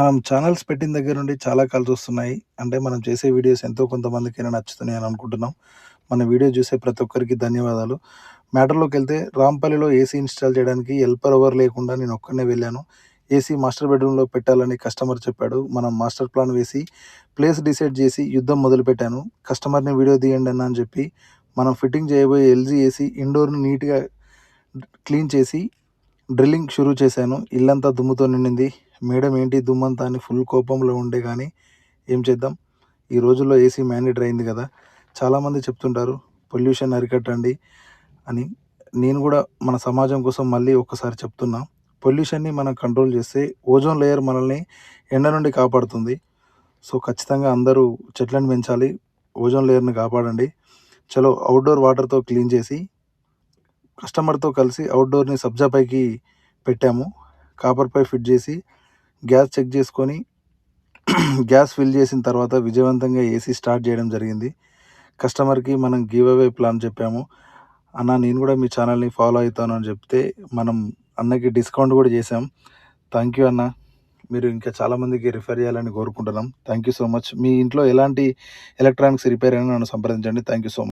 మనం ఛానల్స్ పెట్టిన దగ్గర నుండి చాలా కాల్స్ వస్తున్నాయి. అంటే మనం చేసే వీడియోస్ ఎంతో కొంతమందికైనా నచ్చుతున్నాయని అనుకుంటున్నాం. మన వీడియో చూసే ప్రతి ఒక్కరికి ధన్యవాదాలు. మ్యాటర్లోకి వెళ్తే రాంపల్లిలో ఏసీ ఇన్‌స్టాల్ చేయడానికి హెల్పర్ ఎవరు లేకుండా నేను ఒక్కడినే వెళ్ళాను. ఏసీ మాస్టర్ బెడ్‌రూమ్‌లో పెట్టాలని కస్టమర్ చెప్పాడు. మనం మాస్టర్ ప్లాన్ వేసి, ప్లేస్ డిసైడ్ చేసి యుద్ధం మొదలుపెట్టాను. కస్టమర్‌ని వీడియో తీయండి అన్నా అని చెప్పి, మనం ఫిట్టింగ్ చేయబోయే ఎల్జీ ఏసీ ఇండోర్‌ని నీట్‌గా క్లీన్ చేసి డ్రిల్లింగ్ షురూ చేశాను. ఇల్లంతా దుమ్ముతో నిండింది. మేడం ఏంటి దుమ్మంతా అని ఫుల్ కోపంలో ఉండే కానీ ఏం చేద్దాం. ఈ రోజుల్లో ఏసీ మ్యాండేటరీ అయింది కదా! చాలామంది చెప్తుంటారు పొల్యూషన్ అరికట్టండి అని. నేను కూడా మన సమాజం కోసం మళ్ళీ ఒక్కసారి చెప్తున్నా. పొల్యూషన్‌ని మనం కంట్రోల్ చేస్తే ఓజోన్ లేయర్ మనల్ని ఎండ నుండి కాపాడుతుంది. సో, ఖచ్చితంగా అందరూ చెట్లను పెంచాలి. ఓజోన్ లేయర్‌ని కాపాడండి. చలో అవుట్డోర్ వాటర్‌తో క్లీన్ చేసి కస్టమర్‌తో కలిసి అవుట్డోర్ని సబ్జా పైకి పెట్టాము. కాపర్ ఫిట్ చేసి గ్యాస్ చెక్ చేసుకొని గ్యాస్ ఫిల్ చేసిన తర్వాత విజయవంతంగా ఏసీ స్టార్ట్ చేయడం జరిగింది. కస్టమర్‌కి మనం గివ్ అవే ప్లాన్ చెప్పాము. అన్న నేను కూడా మీ ఛానల్‌ని ఫాలో అవుతాను అని చెప్తే మనం అన్నకి డిస్కౌంట్ కూడా చేశాం. థ్యాంక్ యూ అన్న. మీరు ఇంకా చాలామందికి రిఫర్ చేయాలని కోరుకుంటున్నాం. Thank you so much. మీ ఇంట్లో ఎలాంటి ఎలక్ట్రానిక్స్ రిపేర్ అయినా నన్ను సంప్రదించండి. Thank you so much.